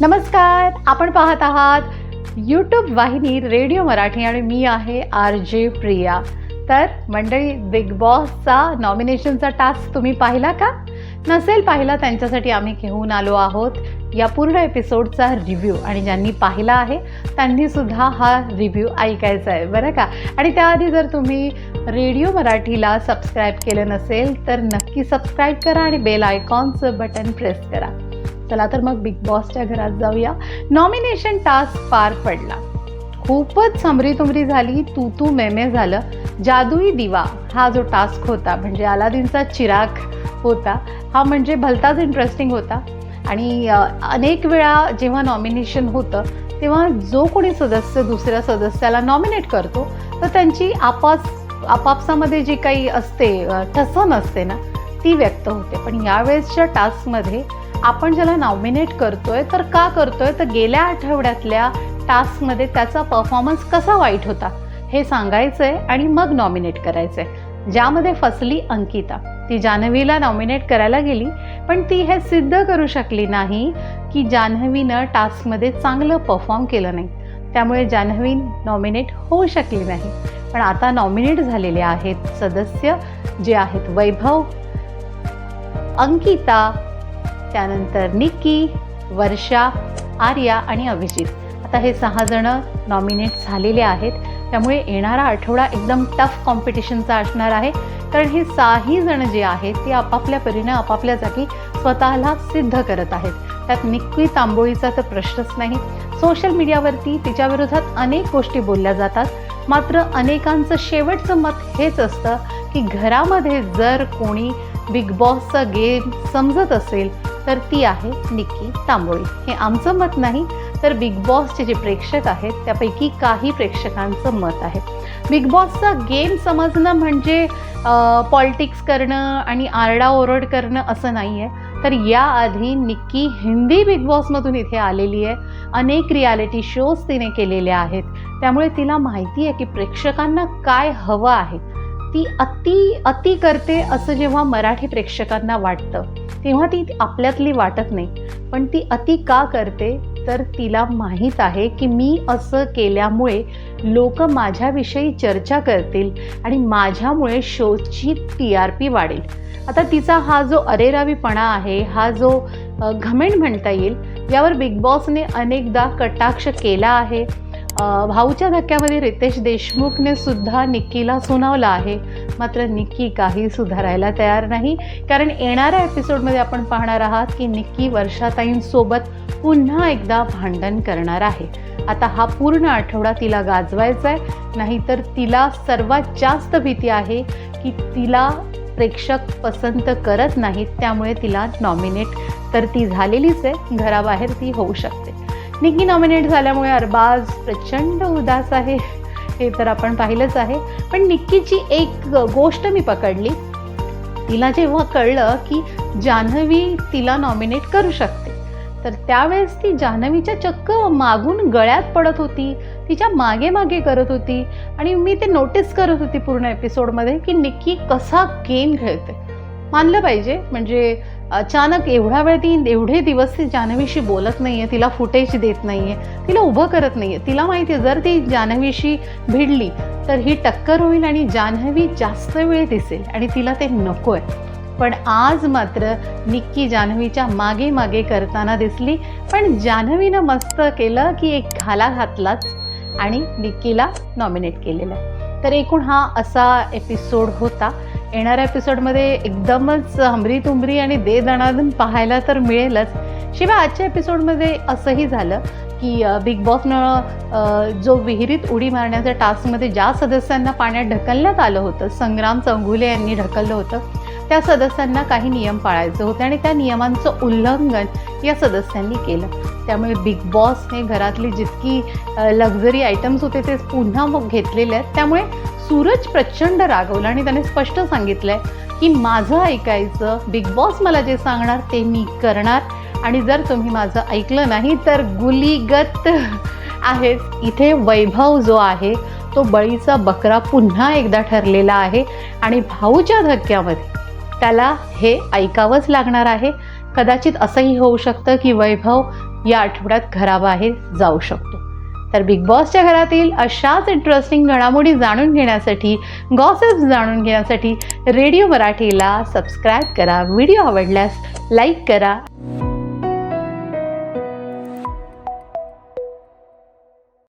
नमस्कार आपण पाहत आहात यूट्यूब वाहिनी रेडिओ मराठी आणि मी आहे आर जे प्रिया. तर मंडळी बिग बॉसचा नॉमिनेशनचा टास्क तुम्ही पाहिला का? नसेल पाहिला त्यांच्यासाठी आम्ही घेऊन आलो आहोत या पूर्ण एपिसोडचा रिव्ह्यू आणि ज्यांनी पाहिला आहे त्यांनी सुद्धा हा रिव्ह्यू ऐकायचा आहे बरं का? आणि त्याआधी जर तुम्ही रेडिओ मराठीला सबस्क्राईब केलं नसेल तर नक्की सबस्क्राईब करा आणि बेल आयकॉनचं बटन प्रेस करा. चला तर मग बिग बॉसच्या घरात जाऊया. नॉमिनेशन टास्क पार पडला. खूपच समरीतुमरी झाली तू तू मेमे झालं. जादुई दिवा हा जो टास्क होता म्हणजे अलादीनचा चिराग होता हा म्हणजे भलताच इंटरेस्टिंग होता. आणि अनेक वेळा जेव्हा नॉमिनेशन होतं तेव्हा जो कोणी सदस्य दुसऱ्या सदस्याला नॉमिनेट करतो तर त्यांची आपास आपापसामध्ये जी काही असते ठसन असते ना ती व्यक्त होते. पण यावेळेसच्या टास्कमध्ये आपण ज्याला नॉमिनेट करतोय तर का करतोय? तर गेल्या आठवड्यातल्या टास्कमध्ये त्याचा परफॉर्मन्स कसा वाईट होता? हे सांगायचं आहे आणि मग नॉमिनेट करायचं आहे ज्यामध्ये फसली अंकिता. ती जान्हवीला नॉमिनेट करायला गेली पण ती हे सिद्ध करू शकली नाही की जान्हवीनं टास्कमध्ये चांगलं परफॉर्म केलं नाही. त्यामुळे जान्हवी नॉमिनेट होऊ शकली नाही. पण आता नॉमिनेट झालेले आहेत सदस्य जे आहेत वैभव अंकिता त्यानंतर निक्की वर्षा आर्या आणि अभिजित. आता हे सहा जण नॉमिनेट झालेले आहेत. त्यामुळे येणारा आठवडा एकदम टफ कॉम्पिटिशनचा असणार आहे. कारण हे सहाही जण जे आहेत ते आपापल्या परीने आपापल्या जागी स्वतःला सिद्ध करत आहेत. त्यात निक्की तांबोळीचा तर प्रश्नच नाही. सोशल मीडियावरती तिच्याविरोधात अनेक गोष्टी बोलल्या जातात. मात्र अनेकांचं शेवटचं मत हेच असतं की घरामध्ये जर कोणी बिग बॉसचा गेम समजत असेल तर ती आहे निक्की तांबोळी. हे आमचं मत नाही तर बिग बॉसचे जे प्रेक्षक आहेत त्यापैकी काही प्रेक्षकांचं मत आहे. बिग बॉसचा गेम समजणं म्हणजे पॉलिटिक्स करणं आणि आरडाओरड करणं असं नाही आहे तर याआधी निक्की हिंदी बिग बॉसमधून इथे आलेली आहे. अनेक रियालिटी शोज तिने केलेले आहेत. त्यामुळे तिला माहिती आहे की प्रेक्षकांना काय हवं आहे. ती अति अति करते असं जेव्हा मराठी प्रेक्षकांना वाटतं तेव्हा ती आपल्यातली वाटत नाही. पण ती अति का करते तर तिला माहीत आहे की मी असं केल्यामुळे लोक माझ्याविषयी चर्चा करतील आणि माझ्यामुळे शोची टी आर पी वाढेल. आता तिचा हा जो अरेरावीपणा आहे हा जो घमेंड म्हणता येईल यावर बिग बॉसने अनेकदा कटाक्ष केला आहे. भाऊच्या धक्क्यामध्ये रितेश देशमुखने सुद्धा निक्कीला सुनावलं आहे. मात्र निक्की काही सुधारायला तयार नाही. कारण येणाऱ्या एपिसोडमध्ये आपण पाहणार आहात की निक्की वर्षाताईंसोबत पुन्हा एकदा भांडण करणार आहे. आता हा पूर्ण आठवडा तिला गाजवायचा आहे नाहीतर तिला सर्वात जास्त भीती आहे की तिला प्रेक्षक पसंत करत नाहीत. त्यामुळे तिला नॉमिनेट तर ती झालेलीच आहे घराबाहेर ती होऊ शकते. निकी नॉमिनेट झाल्यामुळे अरबाज प्रचंड उदास आहे. हे तर आपण पाहिलंच आहे. पण निक्कीची एक गोष्ट मी पकडली. तिला जेव्हा कळलं की जान्हवी तिला नॉमिनेट करू शकते तर त्यावेळेस ती जान्हवीच्या चक्क मागून गळ्यात पडत होती. तिच्यामागे मागे करत होती. आणि मी ते नोटीस करत होती पूर्ण एपिसोडमध्ये की निक्की कसा गेम खेळते. मानलं पाहिजे. म्हणजे अचानक एवढा वेळ ती एवढे दिवस ती जान्हवीशी बोलत नाही आहे तिला फुटेज देत नाही आहे तिला उभं करत नाही आहे तिला माहिती आहे जर ती जान्हवीशी भिडली तर ही टक्कर होईल आणि जान्हवी जास्त वेळ दिसेल आणि तिला ते नको आहे पण आज मात्र निक्की जान्हवीच्या मागे मागे करताना दिसली. पण जान्हवीनं मस्त केलं की एक घाला घातलाच आणि निक्कीला नॉमिनेट केलेलं. आहे तर एकूण हा असा एपिसोड होता. येणाऱ्या एपिसोडमध्ये एकदमच हमरी तुमरी आणि दे दणादन पाहायला तर मिळेलच. शिवाय आजच्या एपिसोडमध्ये असंही झालं की बिग बॉसनं जो विहिरीत उडी मारण्याच्या टास्कमध्ये ज्या सदस्यांना पाण्यात ढकलण्यात आलं होतं संग्राम चौघुले यांनी ढकललं होतं त्या सदस्यांना काही नियम पाळायचे होते आणि त्या नियमांचं उल्लंघन या सदस्यांनी केलं. त्यामुळे बिग बॉसने घरातली जितकी लक्झरी आयटम्स होते ते पुन्हा मग घेतलेले आहेत. त्यामुळे सूरज प्रचंड रागवला आणि त्याने स्पष्ट सांगितलं आहे की माझं ऐकायचं बिग बॉस मला जे सांगणार ते मी करणार. आणि जर तुम्ही माझं ऐकलं नाही तर गुलीगत आहेच इथे वैभव जो आहे तो बळीचा बकरा पुन्हा एकदा ठरलेला आहे. आणि भाऊच्या धक्क्यामध्ये त्याला हे ऐकावंच लागणार आहे. कदाचित असंही होऊ शकतं की वैभव या आठवड्यात घराबाहेर जाऊ शकतो. तर बिग बॉसच्या घरातील अशाच इंटरेस्टिंग घडामोडी जाणून घेण्यासाठी गॉसेस जाणून घेण्यासाठी रेडिओ मराठीला सबस्क्राईब करा. व्हिडिओ आवडल्यास लाईक करा.